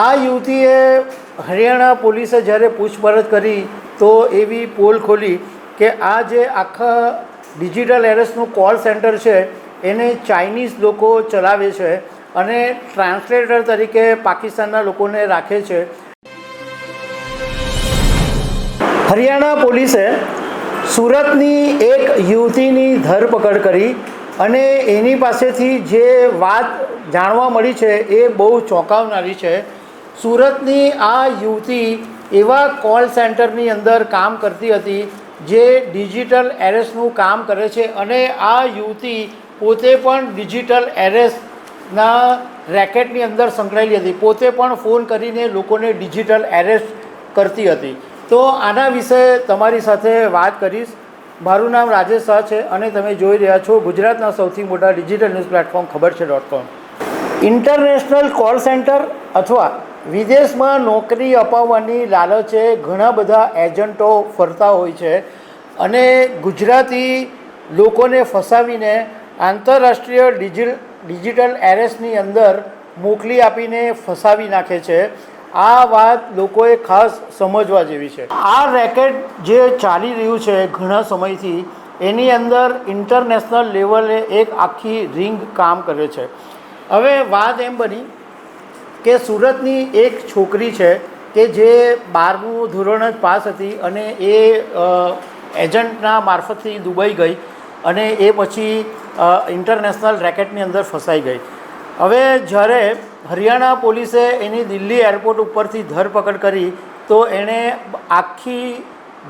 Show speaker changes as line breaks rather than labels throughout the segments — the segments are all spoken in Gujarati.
આ યુવતીએ હરિયાણા પોલીસે જ્યારે પૂછપરછ કરી તો એવી પોલ ખોલી કે આ જે આખા ડિજિટલ એરેસ્ટનું કોલ સેન્ટર છે, એને ચાઇનીઝ લોકો ચલાવે છે અને ટ્રાન્સલેટર તરીકે પાકિસ્તાનના લોકોને રાખે છે. હરિયાણા પોલીસે સુરતની એક યુવતીની ધરપકડ કરી અને એની પાસેથી જે વાત જાણવા મળી છે એ બહુ ચોંકાવનારી છે. સુરતની આ યુવતી એવા કોલ સેન્ટરની અંદર કામ કરતી હતી, જે ડિજિટલ એરેસ્ટનું કામ કરે છે અને આ યુવતી પોતે પણ ડિજિટલ એરેસ્ટના રેકેટની અંદર સંકળાયેલી હતી. પોતે પણ ફોન કરીને લોકોને ડિજિટલ એરેસ્ટ કરતી હતી. તો આના વિશે તમારી સાથે વાત કરીશ. મારું નામ રાજેશ શાહ છે અને તમે જોઈ રહ્યા છો ગુજરાતના સૌથી મોટા ડિજિટલ ન્યૂઝ પ્લેટફોર્મ ખબર છે dot com international call centre અથવા વિદેશમાં નોકરી અપાવવાની લાલચે ઘણા બધા એજન્ટો ફરતા હોય છે અને ગુજરાતી લોકોને ફસાવીને આંતરરાષ્ટ્રીય ડિજિટલ ડિજિટલ એરેસની અંદર મોકલી આપીને ફસાવી નાખે છે. આ વાત લોકોએ ખાસ સમજવા જેવી છે. આ રેકેટ જે ચાલી રહ્યું છે ઘણા સમયથી, એની અંદર ઇન્ટરનેશનલ લેવલે એક આખી રિંગ કામ કરે છે. હવે વાત એમ બની કે સુરતની એક છોકરી છે કે જે બારમું ધોરણ જ પાસ હતી અને એ એજન્ટના મારફતથી દુબઈ ગઈ અને એ પછી ઇન્ટરનેશનલ રેકેટની અંદર ફસાઈ ગઈ. હવે જ્યારે હરિયાણા પોલીસે એની દિલ્હી એરપોર્ટ ઉપરથી ધરપકડ કરી, તો એણે આખી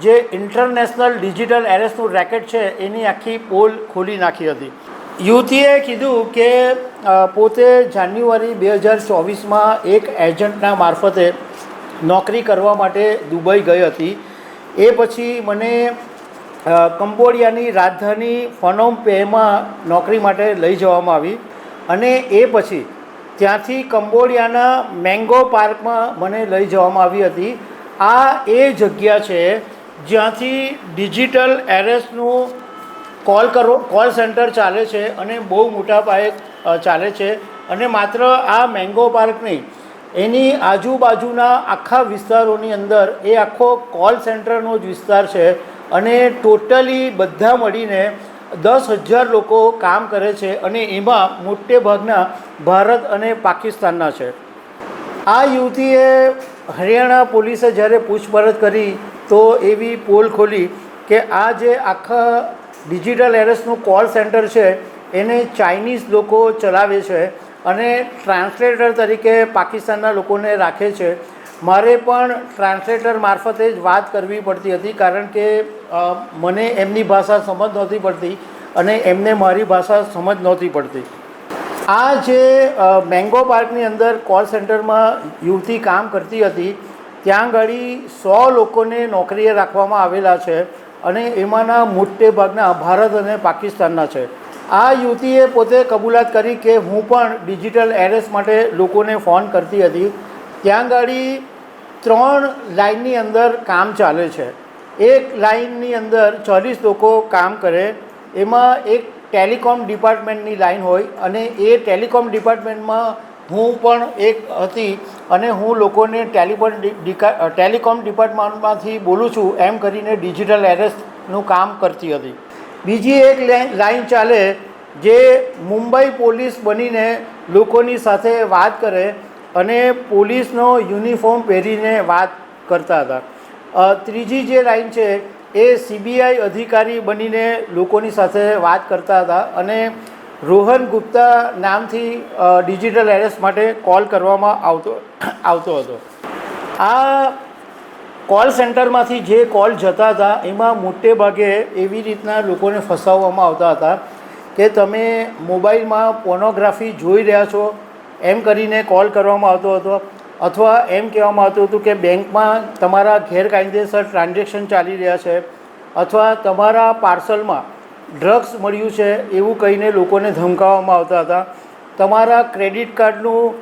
જે ઇન્ટરનેશનલ ડિજિટલ એરેસ્ટનું રેકેટ છે, એની આખી પોલ ખોલી નાખી હતી. યુવતીએ કીધું કે પોતે જાન્યુઆરી બે હજાર ચોવીસમાં એક એજન્ટના મારફતે નોકરી કરવા માટે દુબઈ ગઈ હતી. એ પછી મને કંબોડિયાની રાજધાની ફનોમ પેમાં નોકરી માટે લઈ જવામાં આવી અને એ પછી ત્યાંથી કંબોડિયાના મેંગો પાર્કમાં મને લઈ જવામાં આવી હતી. આ એ જગ્યા છે જ્યાંથી ડિજિટલ એરેસ્ટનું કોલ કરો, કોલ સેન્ટર ચાલે છે અને બહુ મોટા પાયે ચાલે છે. અને માત્ર આ મેંગો પાર્ક નહીં, એની આજુબાજુના આખા વિસ્તારોની અંદર એ આખો કોલ સેન્ટરનો જ વિસ્તાર છે અને ટોટલી બધા મળીને દસ હજાર લોકો કામ કરે છે અને એમાં મોટે ભાગના ભારત અને પાકિસ્તાનના છે. આ યુવતીએ હરિયાણા પોલીસે જ્યારે પૂછપરછ કરી તો એવી પોલ ખોલી કે આ જે આખા ડિજિટલ એરસનું કોલ સેન્ટર છે, એને ચાઇનીઝ લોકો ચલાવે છે અને ટ્રાન્સલેટર તરીકે પાકિસ્તાનના લોકોને રાખે છે. મારે પણ ટ્રાન્સલેટર મારફતે જ વાત કરવી પડતી હતી, કારણ કે મને એમની ભાષા સમજ નહોતી પડતી અને એમને મારી ભાષા સમજ નહોતી પડતી. આ જે મેંગો પાર્કની અંદર કોલ સેન્ટરમાં યુવતી કામ કરતી હતી, ત્યાં આગળ સો લોકોને નોકરીએ રાખવામાં આવેલા છે. અને એમાંના મોટે ભાગના ભારત અને પાકિસ્તાનના છે. આ યુવતીએ પોતે કબૂલાત કરી કે હું પણ ડિજિટલ એરેસ માટે લોકોને ફોન કરતી હતી. ત્યાં ગાડી ત્રણ લાઇનની અંદર કામ ચાલે છે. એક લાઇનની અંદર ચાલીસ લોકો કામ કરે. એમાં એક ટેલિકોમ ડિપાર્ટમેન્ટની લાઇન હોય અને એ ટેલિકોમ ડિપાર્ટમેન્ટમાં હું પણ એક હતી અને હું લોકોને ટેલિકોમ ટેલિકોમ ડિપાર્ટમેન્ટમાંથી બોલું છું એમ કરીને ડિજિટલ એરેસ્ટનું કામ કરતી હતી. બીજી એક લાઈન- ચાલે જે મુંબઈ પોલીસ બનીને લોકોની સાથે વાત કરે અને પોલીસનો યુનિફોર્મ પહેરીને વાત કરતા હતા. ત્રીજી જે લાઈન છે એ સીબીઆઈ અધિકારી બનીને લોકોની સાથે વાત કરતા હતા અને રોહન ગુપ્તા નામથી ડિજિટલ એરેસ્ટ માટે કોલ કરવામાં આવતો આવતો હતો. આ કોલ સેન્ટરમાંથી જે કોલ જતા હતા, એમાં મોટે ભાગે એવી રીતના લોકોને ફસાવવામાં આવતા હતા કે તમે મોબાઈલમાં પોર્નોગ્રાફી જોઈ રહ્યા છો, એમ કરીને કોલ કરવામાં આવતો હતો, અથવા એમ કહેવામાં આવતું હતું કે બેંકમાં તમારા ગેરકાયદેસર ટ્રાન્ઝેક્શન ચાલી રહ્યા છે, અથવા તમારા પાર્સલમાં ડ્રગ્સ મળ્યું છે એવું કહીને લોકોને ધમકાવવામાં આવતા હતા. તમારા ક્રેડિટ કાર્ડનું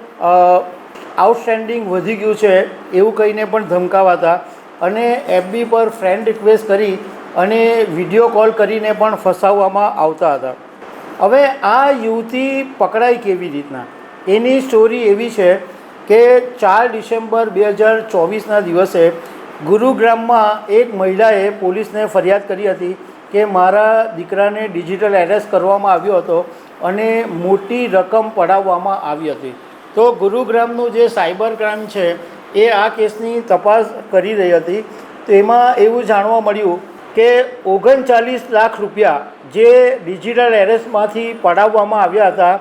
આઉટસ્ટેન્ડિંગ વધી ગયું છે એવું કહીને પણ ધમકાવાતા. અને એફબી પર ફ્રેન્ડ રિક્વેસ્ટ કરી અને વીડિયો કોલ કરીને પણ ફસાવવામાં આવતા હતા. હવે આ યુવતી પકડાઈ કેવી રીતના? એની સ્ટોરી એવી છે કે ચાર ડિસેમ્બર બે હજાર ચોવીસના દિવસે ગુરુગ્રામમાં એક મહિલાએ પોલીસને ફરિયાદ કરી હતી કે મારા દીકરાને ડિજિટલ એરેસ્ટ કરવામાં આવ્યો હતો અને મોટી રકમ પડાવવામાં આવી હતી. તો ગુરુગ્રામનું જે સાયબર ક્રાઇમ છે, એ આ કેસની તપાસ કરી રહી હતી. તેમાં એવું જાણવા મળ્યું કે ઓગણચાલીસ લાખ રૂપિયા જે ડિજિટલ એરેસ્ટમાંથી પડાવવામાં આવ્યા હતા,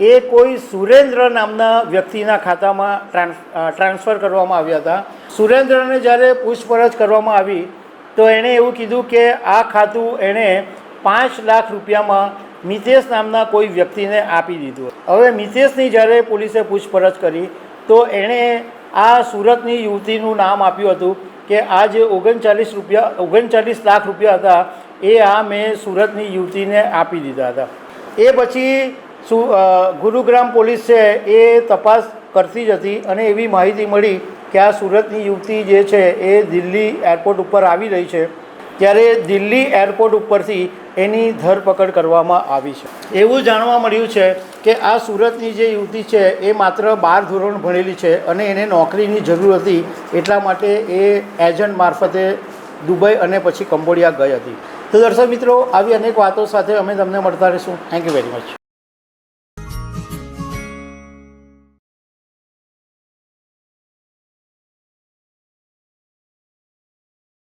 એ કોઈ સુરેન્દ્ર નામના વ્યક્તિના ખાતામાં ટ્રાન્સફર કરવામાં આવ્યા હતા. સુરેન્દ્રને જ્યારે પૂછપરછ કરવામાં આવી તો એણે એવું કીધું કે આ ખાતું એણે પાંચ લાખ રૂપિયામાં મિતેશ નામના કોઈ વ્યક્તિને આપી દીધું. હવે મિતેશની જ્યારે પોલીસે પૂછપરછ કરી, તો એણે આ સુરતની યુવતીનું નામ આપ્યું હતું કે આ જે ઓગણચાલીસ રૂપિયા, ઓગણચાલીસ લાખ રૂપિયા હતા, એ આ મેં સુરતની યુવતીને આપી દીધા હતા. એ પછી ગુરુગ્રામ પોલીસ છે એ તપાસ કરતી જ હતી અને એવી માહિતી મળી કે આ સુરતની યુવતી જે છે એ દિલ્હી એરપોર્ટ ઉપર આવી રહી છે. ત્યારે દિલ્હી એરપોર્ટ ઉપરથી એની ધરપકડ કરવામાં આવી છે. એવું જાણવા મળ્યું છે કે આ સુરતની જે યુવતી છે એ માત્ર બાર ધોરણ ભણેલી છે અને એને નોકરીની જરૂર હતી એટલા માટે એ એજન્ટ મારફતે દુબઈ અને પછી કંબોડિયા ગઈ હતી. તો દર્શક મિત્રો, આવી અનેક વાતો સાથે અમે તમને મળતા રહીશું. Thank you very much